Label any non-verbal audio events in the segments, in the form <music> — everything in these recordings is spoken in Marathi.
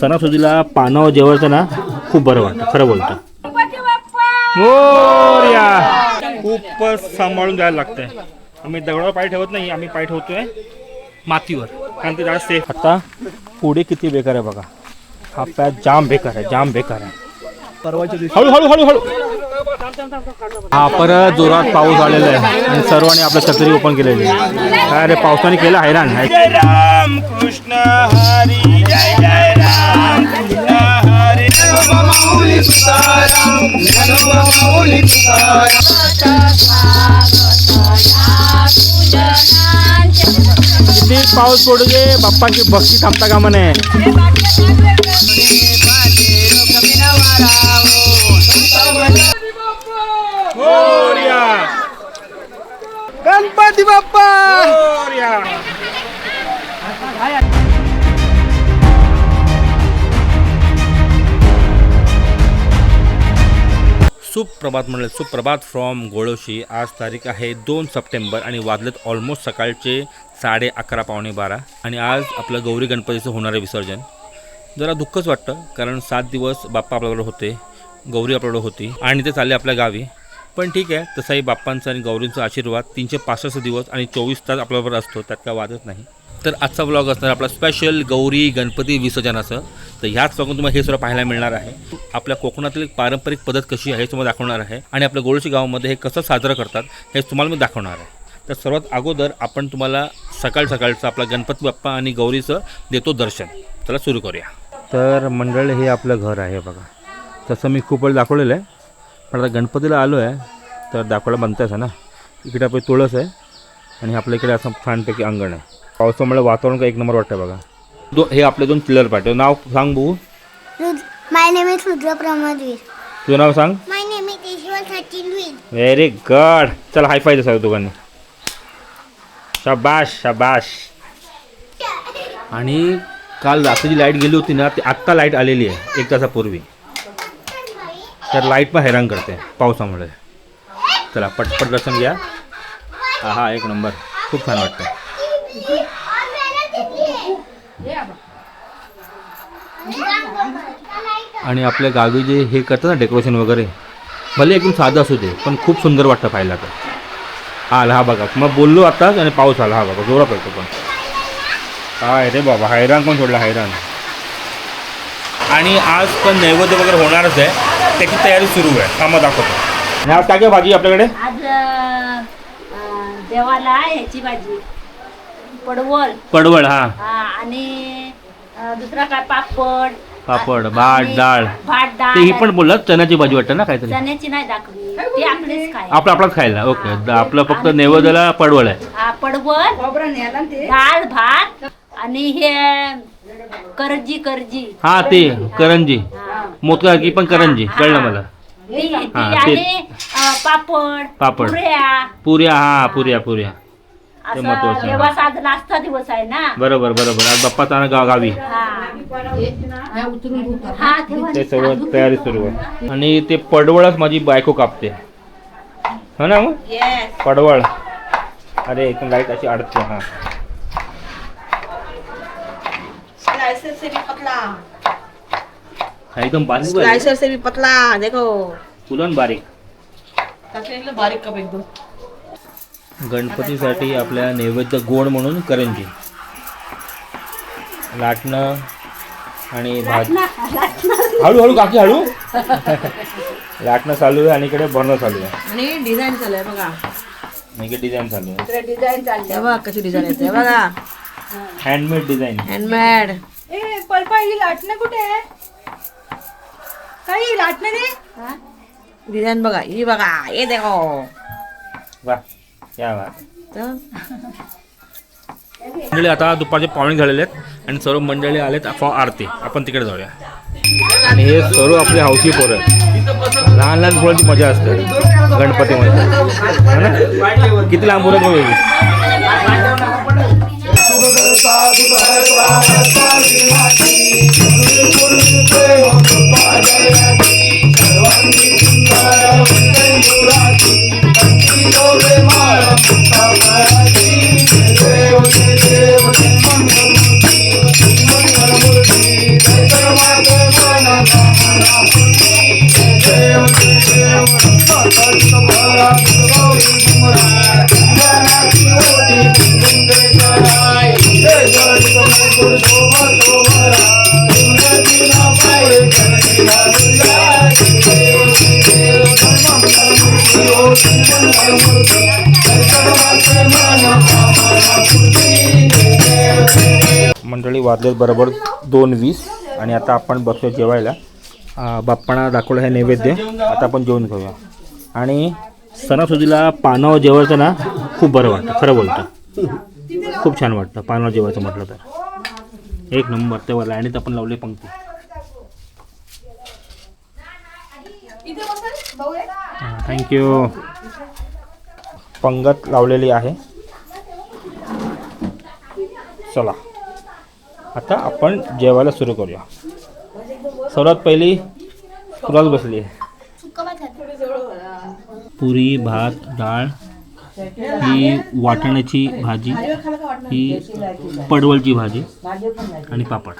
सणासुदीला पानावर जेवायचं ना खूप बरं वाटतं खरं बोलतं. खूपच सांभाळून जायला लागतंय. आम्ही दगडावर पाय ठेवत नाही आम्ही पाय ठेवतोय मातीवर. कारण ते जास्त सेफ आता पुढे किती बेकार आहे बघा. हा पॅच जाम बेकार आहे जाम बेकार आहे. हळू हळू हळू हळू. हा परत जोरात पाऊस आलेला आहे. आणि सर्वांनी आपल्या छत्री ओपन केलेली आहे. काय रे पावसाने केलं हैराण? जय राम कृष्ण हरी जय जय राम कृष्ण हरी किती पाऊस पडू दे बाप्पाची भक्ती थांबता कामा नये. गणपती बाप्पा! सुप्रभात म्हणलं सुप्रभात फ्रॉम गोळोशी आज तारीख आहे दोन सप्टेंबर आणि वाजलेत ऑलमोस्ट सकाळचे साडे अकरा पावणे बारा. आणि आज आपलं गौरी गणपतीचं होणारं विसर्जन. जरा दुःखच वाटतं कारण सात दिवस बाप्पा आपल्याकडे होते गौरी आपल्याकडे होती. आणि ते चालले आपल्या गावी. पण ठीक आहे तसाही बाप्पांचा आणि गौरींचा आशीर्वाद तीनशे पासष्ट दिवस आणि चोवीस तास आपल्याबरोबर असतो त्यात काय वादच नाही. तर आजचा ब्लॉग असणार आपला स्पेशल गौरी गणपती विसर्जनाचं. तर ह्याच ब्लॉगून तुम्हाला हे सुद्धा पाहायला मिळणार आहे. आपल्या कोकणातील एक पारंपरिक पद्धत कशी आहे हे तुम्हाला दाखवणार आहे. आणि आपल्या गोळशी गावामध्ये हे कसं साजरं करतात हे तुम्हाला मी दाखवणार आहे. तर सर्वात अगोदर आपण तुम्हाला सकाळ सकाळचं आपला गणपती बाप्पा आणि गौरीचं देतो दर्शन. चला सुरू करूया. तर मंडळ हे आपलं घर आहे बघा. तसं मी खूप वेळ दाखवलेलं आहे. पण आता गणपतीला आलो आहे तर दाखवायला बनतायच आहे ना? इकडे आपली तुळस आहे आणि आपल्या इकडे असं छानपैकी अंगण आहे. पावसामुळे वातावरण का एक नंबर वाटतं बघा. दो हे आपले दोन चिल्लर पाठव नाव सांग भाऊ. My name is Rudra Pramadveer. तुझं नाव सांग. My name is Ishwar Sachin Veer. Very good चला हाय फाय सर दोघांनी. शाबाश शाबाश <laughs> आणि काल रात्री जी लाइट गेली होती ना ती आत्ता लाइट आलेली आहे एक तासापूर्वी. तर लाइट पण हैराण करते पावसामुळे. चला पटपट दर्शन घ्या. हा एक नंबर. खूप छान वाटतं आणि आपल्या गावी जे हे करतात ना डेकोरेशन वगैरे. भले एकदम साधं असू दे पण खूप सुंदर वाटतं पाहायला तर. हा आला हा बघा. मग बोललो आताच आणि पाऊस आला हा बघा. जोरा पडतो पण. काय रे बाबा हैराण पण सोडला हैराण. आणि आज पण नैवेद्य वगैरे होणारच आहे. त्याची तयारी सुरू आहे. कामं दाखवतो. आणि आज काय काय भाजी आपल्याकडे? आज अं, देवाला ह्याची भाजी. पडवल पडवळ हा. हा, आणि अं, दुसरा काय पापड. पापड, भात, डाळ. भात डाळ. ते ही पण बोललात चण्याची भाजी वाटतं ना काहीतरी. चण्याची नाही दाखवली. ती आपलीच काय आपलं आपलाच खायला. ओके. द- आपलं फक्त नैवेद्याला पडवळ आहे. हा, पडवल डाळ भात आणि हे करजी करजी. हा ते करंजी. हा. मोतकी पण करंजी कळलं मला. ती हा, ते- आणि अं, पापड पापड. पुऱ्या. पुऱ्या हा पुऱ्या पुऱ्या. ते असं दिवस आहे ना? बरोबर बरोबर. आज बाप्पाचा गाव गावी. हा. हा तेव्हा ते सर्व तयारी सुरू आहे. आणि ते पडवळच माझी बायको कापते. हो ना मग पडवळ. अरे एकदम लाइट अशी अडकते हा स्लाइसर से भी पतला हा, एकदम बारीक बारीक. स्लाइसर से भी पतला देखो. फुलन बारीक. बारीक कप एकदम. गणपतीसाठी आपल्या नैवेद्य गोड म्हणून करंजी. लाटणं आणि भात. हळूहळू काकी हळू. लाटणं चालू आहे आणि इकडे भरणं चालू आहे. आणि डिझाईन चालू आहे बघा. आणि इकडे डिझाईन चालू आहे. डिझाईन चालली हे बघा कशी डिझाईन येते बघा. हँडमेड डिझाईन हँडमेड ए पलपा ही लाटणं कुठे आहे? काही लाटणं नाही डिझाईन बघा ही बघा हे देखो. वा या वा. तर? मंडळी आता दुपारचे पावणे झालेले आहेत आणि सर्व मंडळी आलेत फॉर आरती. आपण तिकडे जाऊया. आणि हे सर्व आपले हौशी पोरं आहेत. लहान लहान पोरांची मजा असते. गणपतीमध्ये. I'm gonna go to the bar, I'm gonna go to the bar मंडळी वाजलेत बरोबर दोन वीस. आणि आता आपण बसतो जेवायला. अं, बाप्पांना दाखवलं हे नैवेद्य. आता आपण जेवण घेऊया आणि सणासुदीला पानावर जेवायचं ना खूप बरं वाटतं. खरं बोलतं. खूप छान वाटतं पानावर जेवायचं म्हटलं तर. एक नंबर तेव्हा लाईनीत आपण लावले पंक्ती. थँक्यू पंगत लावलेली आहे. चला. आता आपण जेवायला सुरू करूया. सर्वात पहिली सुरुवात बसली आहे. पुरी भात डाळ ही वाटाण्याची भाजी ही पडवळची भाजी आणि पापड.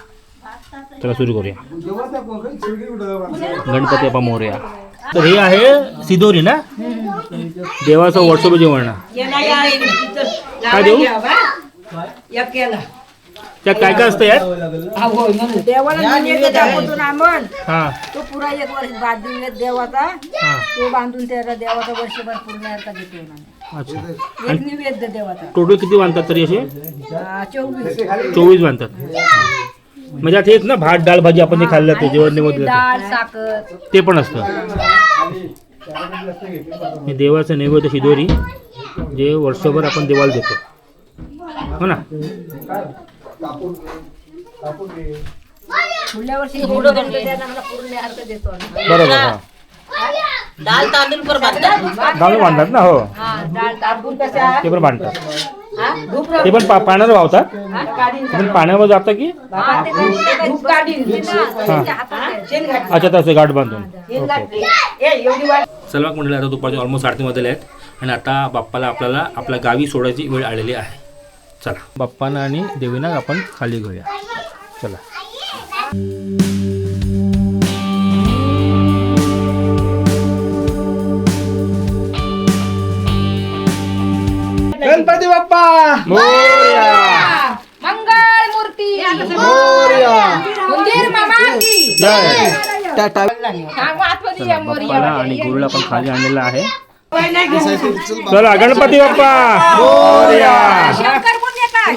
चला सुरू करूया. गणपती बाप्पा मोरया. तर हे आहे सिदोरी ना? देवाचं वर्षभ जेवण काय देऊ? त्यात काय काय असतं यात? देवाला नैवेद्य दाखवतो ना आपण. हां. तो पुरा एक वर्ष बाद देवाचा. हां. तो बांधून त्याला देवाचा वर्षभर पूर्ण अर्थ घेतो ना. अच्छा. एक निवेद्य देवाचा. टोटल किती बांधतात तरी असे? हा, चोवीस. चोवीस बांधतात. म्हणजे आता हेच ना भात डाळ भाजी आपण जे खाल्लं ते जेवण साखर. ते पण असतं. हे देवाचं नैवेद्य शिदोरी जे वर्षभर आपण देवाला देतो. हो ना? पुढल्या वर्षी जेवढं गणपती आहे. ना, मला पूर्ण अर्थ देतो आम्ही. बरोबर हा. दाल तांदूळ पर डाळ बांधतात ना हो. हा डाळ तांदूळ कशा ते पण बांधतात. ते पण पा- पाण्यावर वाहतात ते पण पाण्यावर जातं की? धूप काढीन. अच्छा तसं गाठ बांधून. ओके चला मग म्हणलं आता दुपारचे ऑलमोस्ट वाजले आहेत. आणि आता बाप्पाला आपल्याला आपल्या गावी सोडायची वेळ आलेली आहे. चला. बाप्पांना आणि देवीना आपण खाली घेऊया. चला. गणपती बाप्पा! मोरया! मंगळ मूर्ती! मंदिर मामा की! जय! टाटा! मोरया. बाप्पाला आणि गुरुला पण खाली आणलेलं आहे. चला गणपती बाप्पा! मोरया! शंकर पुण्य काय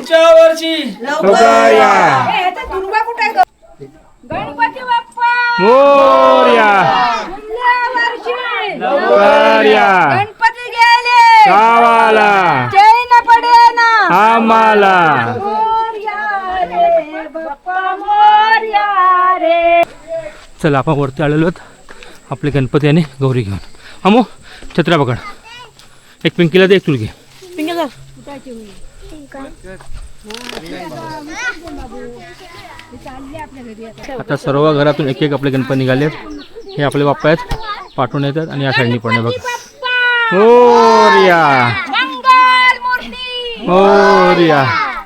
लवकर या! ए, ह्याचा दुर्वा कुठे आहे ग? गणपती बाप्पा! मोरया! पुढल्या वर्षी लवकर या गणपती गेले गावाला चैन पडे ना आम्हाला मोरया रे बाप्पा मोरया रे चला आपण वरती आलेलो आहोत. आपले गणपती आणि गौरी घेऊन. अमो छत्र्या पकड एक पिंकीला दे एक तुला घे आता सर्व घरातून एक एक आपले गणपती निघाले हे आपले बाप्पा आहेत. पाठवून येतात आणि या साईडनी आहे बघा.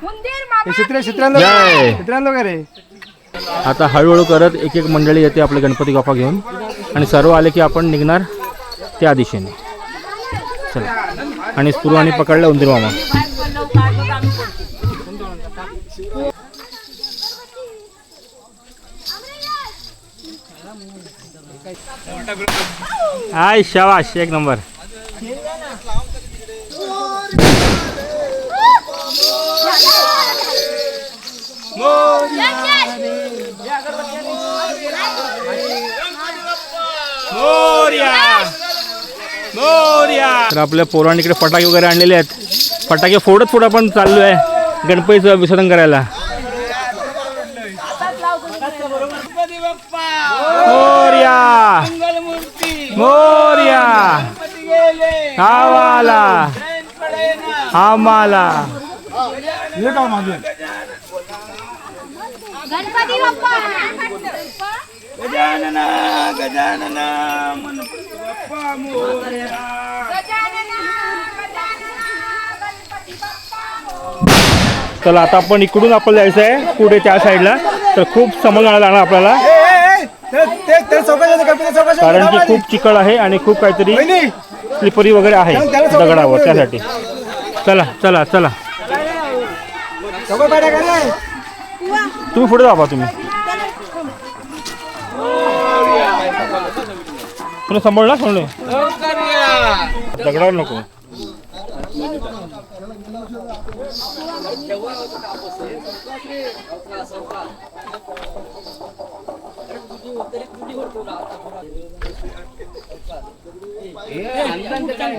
मंदिर मामा चित्र चित्रांनो जय. आता हळूहळू करत एक एक मंडळी येते आपले गणपती बाप्पा घेऊन. आणि सर्व आले की आपण निघणार त्या दिशेने. चला. आणि स्पुरू आणि पकडलं उंदीर मामा. हाय शवाश एक नंबर. मोर्या मोर्या तर आपल्या पोरांनी इकडे फटाके वगैरे आणलेले आहेत. फटाके फोडत फोडत आपण चाललो आहे गणपतीचं विसर्जन करायला. मोर्या! मोर्या! आम्हाला! आम्हाला! गणपती बाप्पा! चला आता आपण इकडून आपल्याला जायचं आहे पुढे त्या साईडला. तर खूप समोर जायला लागणार आपल्याला. ते ते चौकाच्या गणपती चौकाच्या कारण की खूप चिकट आहे आणि खूप काहीतरी स्लिपरी वगैरे आहे दगडावर त्यासाठी. चला चला चला. तुम्ही पुढे जा बा तुम्ही. तुला सांभाळला सोडले दगडावर नको.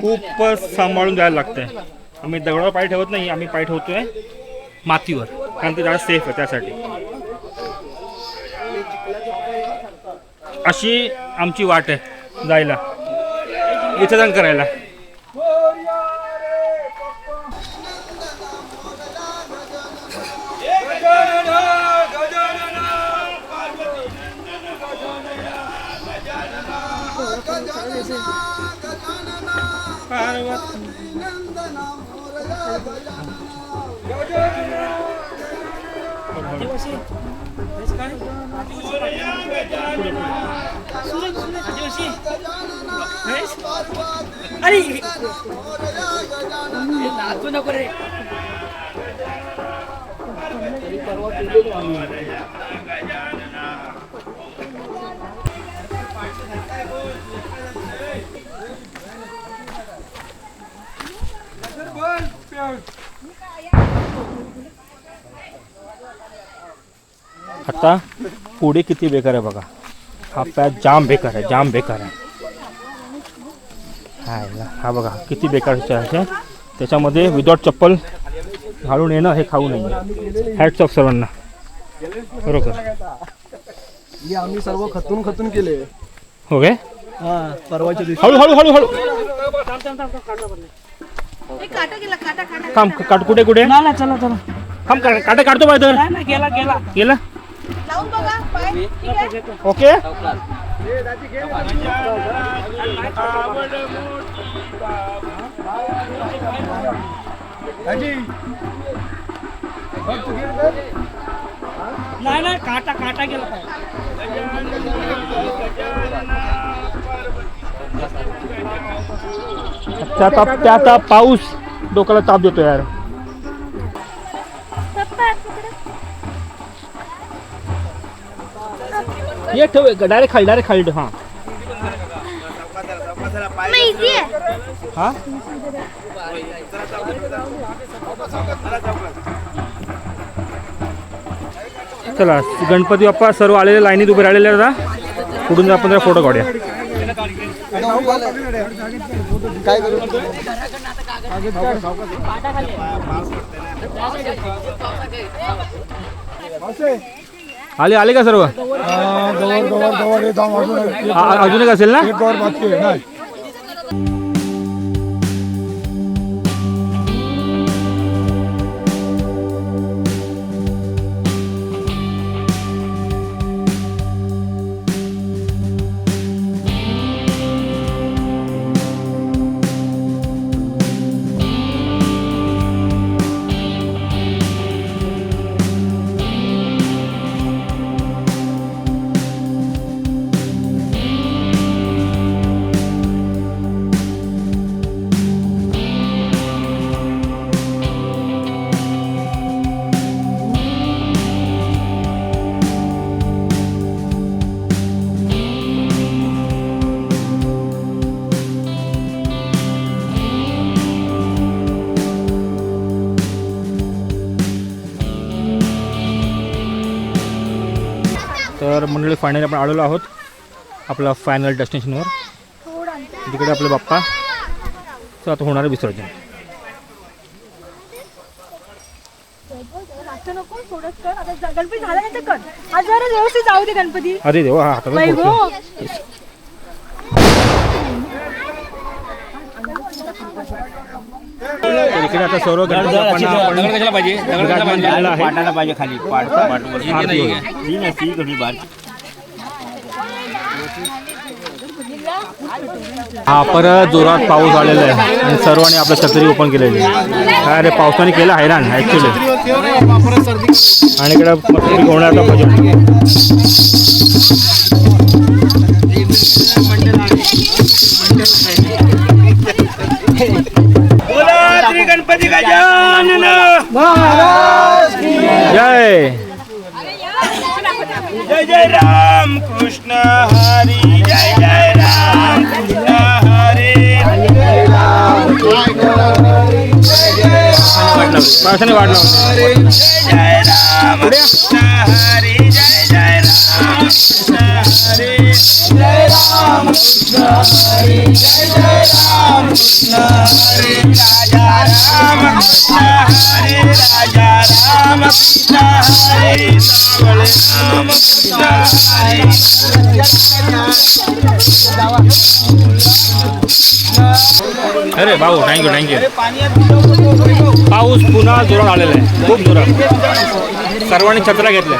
खूपच सांभाळून जायला लागतंय. आम्ही दगडावर पाय ठेवत नाही आम्ही पाय ठेवतोय मातीवर. कारण ते जरा सेफ आहे त्यासाठी. अशी आमची वाट आहे. जायला. विसर्जन करायला. सूरज सूरज जोशी अरे नाचू नको रे परवा आता पुढे किती बेकार आहे बघा. हा पॅच जाम बेकार आहे जाम बेकार आहे. हाय ना, हा बघा किती बेकार आहे त्याच्यामध्ये विदाउट चप्पल घालून येणं हे खाऊ नये. हॅट्स ऑफ सर्वांना. बरोबर. हे आम्ही सर्व खतून खतून केले. हो काय हा परवाच्या दिवशी. हळू हळू हळू हळू. थांब काट. कुठे कुठे? चला चला चला. थांब का- काटा काढतो नाही गेला गेला. गेला? ओके. नाही नाही काटा काटा गेला पाय. त्यात त्यात पाऊस डोक्याला ताप देतो यार. ये ठेव डायरेक्ट खाली डायरेक्ट खाली ठेव हां. आहे हा। चला गणपती बाप्पा सर्व आलेले लाईनीत उभे राहिलेले आता. पुढून जरा आपण जरा फोटो काढूया. काय करू? आले आले का सर्व? गवर गवर गवर हे थांब अजून आ- अजून एक असेल ना? एक गवर बाकी आहे नाही. तर मंडळी फायनली आपण आलेलो आहोत आपला फायनल डेस्टिनेशनवर तिकडे आपले बाप्पा. तर आता होणार आहे विसर्जन. आता नको थोडंच आता जा- गणपती झाल्यानंतर कर आज जरा व्यवस्थित जाऊ दे गणपती अरे देवा हा हातातच बाई पडतो. गो तर इकडे आता सर्व गणपती बाप्पांना आपण विराजमान केलेलं आहे. पाहिजे खाली. हा परत जोरात पाऊस आलेला आहे. आणि सर्वांनी आपलं छत्री ओपन केलेली आहे. काय रे पावसाने केलं हैराण ऍक्च्युली आणि इकडे मस्त होणार आता भजन जय जय. जय राम कृष्ण हरी जय जय राम कृष्ण हरी। पावसाने वाढलं जय राम कृष्ण हरी जय जय राम कृष्ण हरी। जय राम कृष्ण हरी जय जय राम कृष्ण हरी। राजा राम कृष्ण हरी राजा राम कृष्ण हरी सावळे राम कृष्ण हरी अरे भाऊ थँक्यू थँक्यू पाऊस पुन्हा जोरात आलेला आहे. खूप जोरात. सर्वांनी छत्रा घेतल्या.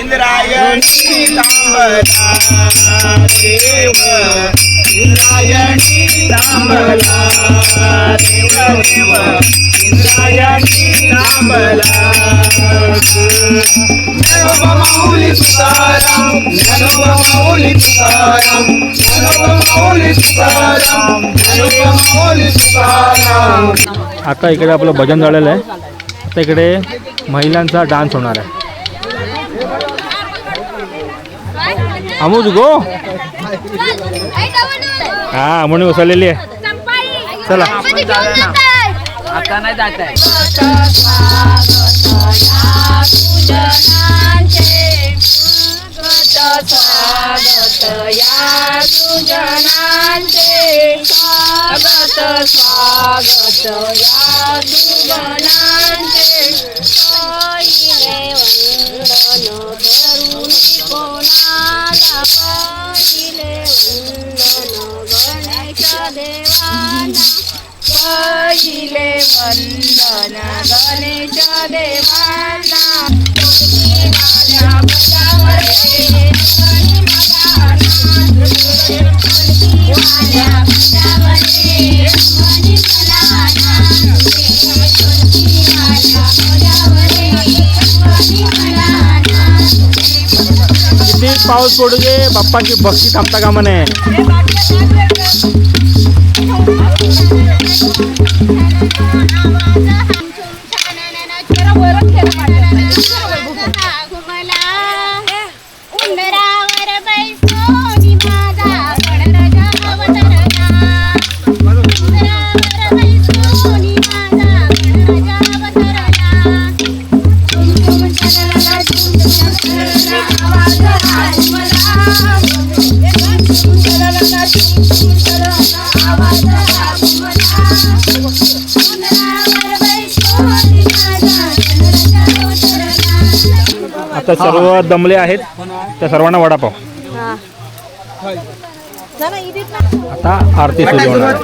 इंद्रायणी तांबला देव इंद्रायणी तांबला देव देव इंद्रायणी तांबला ज्ञानोबा माऊली तुकाराम ज्ञानोबा माऊली तुकाराम ज्ञानोबा माऊली तुकाराम ज्ञानोबा माऊली आता इकडे आपलं भजन झालेलं आहे. आता इकडे महिलांचा डान्स होणार आहे. अमुज गो हा म्हणून बसवलेली आहे. चला. आता नाही जात आहे. वंदना गणेश देवाना पाऊस पडू दे बाप्पाची भक्ती थांबता कामा नये. आता सर्व दमले आहेत. त्या सर्वांना वडापाव. आता आरती सुरू होणार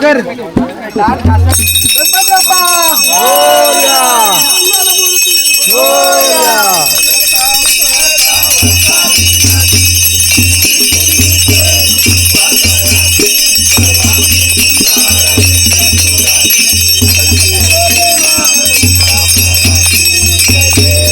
आहे.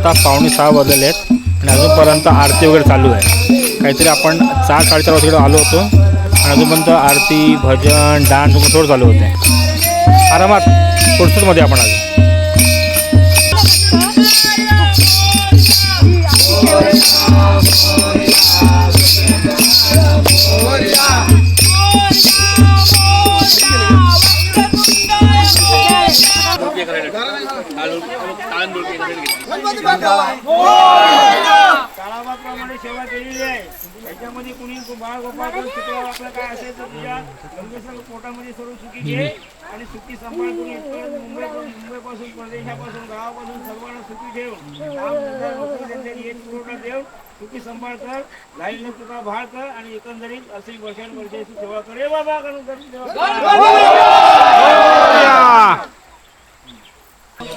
आता पावणे सहा वाजले आहेत आणि अजूनपर्यंत आरती वगैरे चालू आहे. काहीतरी आपण चार साडेचार वाजता आलो होतो आणि अजूनपर्यंत आरती भजन डान्स वगैरे थोडं चालू होते. आरामात थोडसंमध्ये आपण आलो. काळाबाप्रमाणे सेवा केलेली आहे. त्याच्यामध्ये कुणी बाळ गोपाळ शुक्रवार आपलं काय असेल तर तुझ्या पोटामध्ये सर्व सुखी घे आणि सुखी सांभाळ करून इथपर्यंत मुंबई मुंबईपासून परदेशापासून गावापासून सर्वांना सुखी ठेव. काम एक पुरवठा देव. सुखी सांभाळ कर लाईन तुका भाळ कर आणि एकंदरीत असे वर्षान वर्षाची सेवा कर. बाबा करून कर सेवा कर.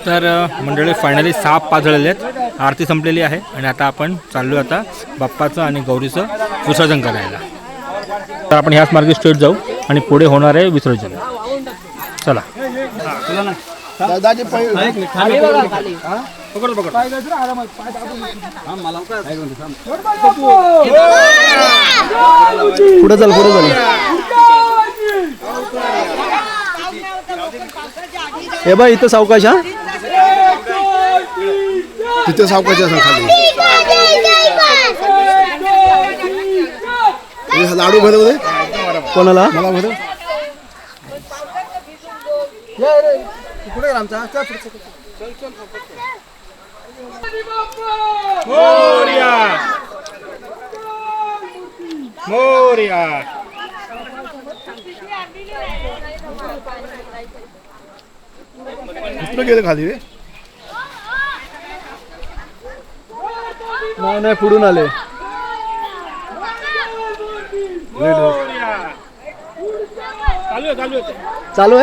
तर मंडळी फायनली सहा पाच झालेले आहेत. आरती संपलेली आहे आणि आता आपण चाललो आता बाप्पाचं आणि गौरीचं विसर्जन करायला. तर आपण ह्याच मार्गे स्ट्रेट जाऊ आणि पुढे होणार आहे विसर्जन. चला पुढे चल. पुढे चल. हे बा इथं सावकाश हा? तिथे सावकाश असं खाली. लाडू भरव दे. कोणाला? मला भरव. मोर्या. मोर्या. कुठं गेलं खाली रे. नाही नाही पुढून आले. मोर्या चालू आहे चालू आहे. चालू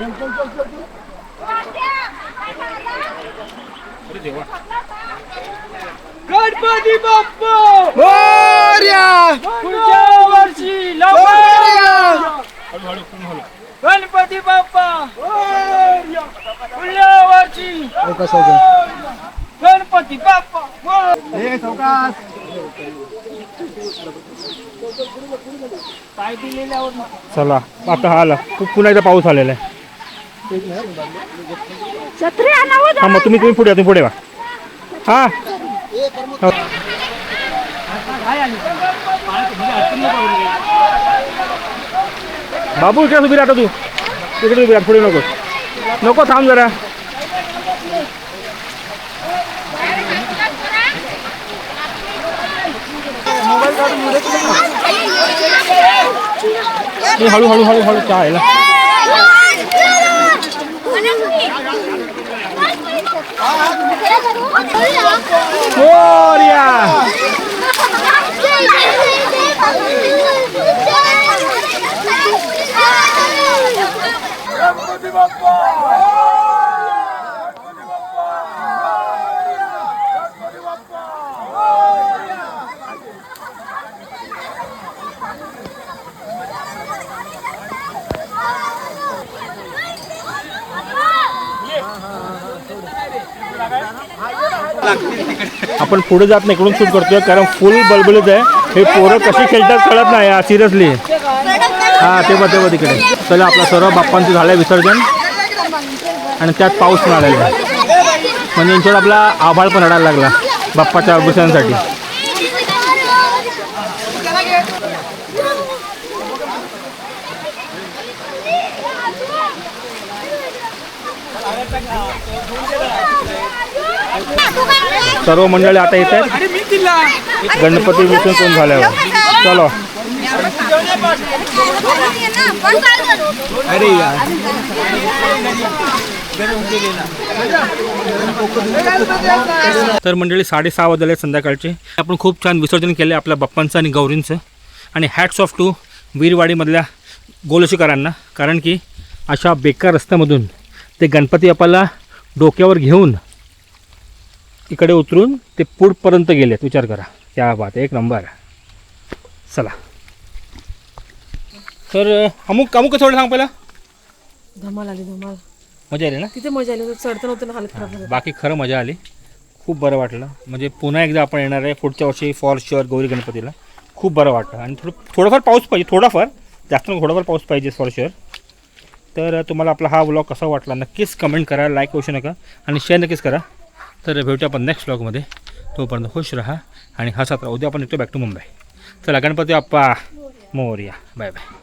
गणपती बाप्पा मोर्या अरे देवा गणपती बाप्पा! मोरया! पुढच्या वर्षी हळूहळू पूर्ण हळू गणपती बाप्पा! पुढल्या वर्षी. गणपती बाप्पा. पाय दिलेल्यावर चला आता हा आला. खूप पुन्हा एकदा पाऊस आलेला आहे. हा मग तुम्ही तुम्ही पुढे या, तुम्ही पुढे वा हा हो. बाबू इकडे उभी राहतो तू तिकडे उभी राहा पुढे नको नको थांब जरा मी हळू हळू हळू हळू काय आहे मोरया आपण पुढे जात नाही इकडून शूट करतोय कारण फुल बलबलीत आहे. हे पोरं कशी खेळतात कळत नाही सिरियसली हा ते बघ ते बघ तिकडे. चला आपला सर्व बाप्पांचं झालं विसर्जन. आणि त्यात पाऊस पण आहे. म्हणजे यांच्यावर आपला आभाळ पण रडायला लागला बाप्पाच्या विसर्जनासाठी सर्व मंडळी आता येत आहेत गणपती विसर्जन झाल्यावर. चलो. अरे तर मंडळी साडेसहा वाजले आहेत संध्याकाळचे. आपण खूप छान विसर्जन केले आपल्या बाप्पांचं आणि गौरींचं. आणि हॅट्स ऑफ टू वीरवाडीमधल्या गोलशीकरांना. कारण की अशा बेकार रस्त्यामधून ते गणपती बाप्पाला डोक्यावर घेऊन इकडे उतरून ते पुढपर्यंत गेलेत. विचार करा. त्या बात एक नंबर. चला. तर अमुक अमुक कसं वाटलं सांग पहिला? धमाल आली धमाल. मजा आली ना? किती मजा आली. चढता नव्हतं हालत खराब झाली. बाकी खरं मजा आली. खूप बरं वाटलं. म्हणजे पुन्हा एकदा आपण येणार आहे पुढच्या वर्षी फॉर शुअर गौरी गणपतीला. खूप बरं वाटलं. आणि थोडं थोडंफार पाऊस पाहिजे थोडाफार. जास्त थोडाफार पाऊस पाहिजे फॉर शुअर. तर तुम्हाला आपला हा व्लॉग कसा वाटला नक्कीच कमेंट करा लाईक करू नका आणि शेअर नक्कीच करा. तर भेटूया आपण नेक्स्ट ब्लॉगमध्ये तोपर्यंत खुश राहा. आणि हसत राहा उद्या आपण येतो बॅक टू मुंबई चला गणपती बाप्पा. मोर्या. Bye bye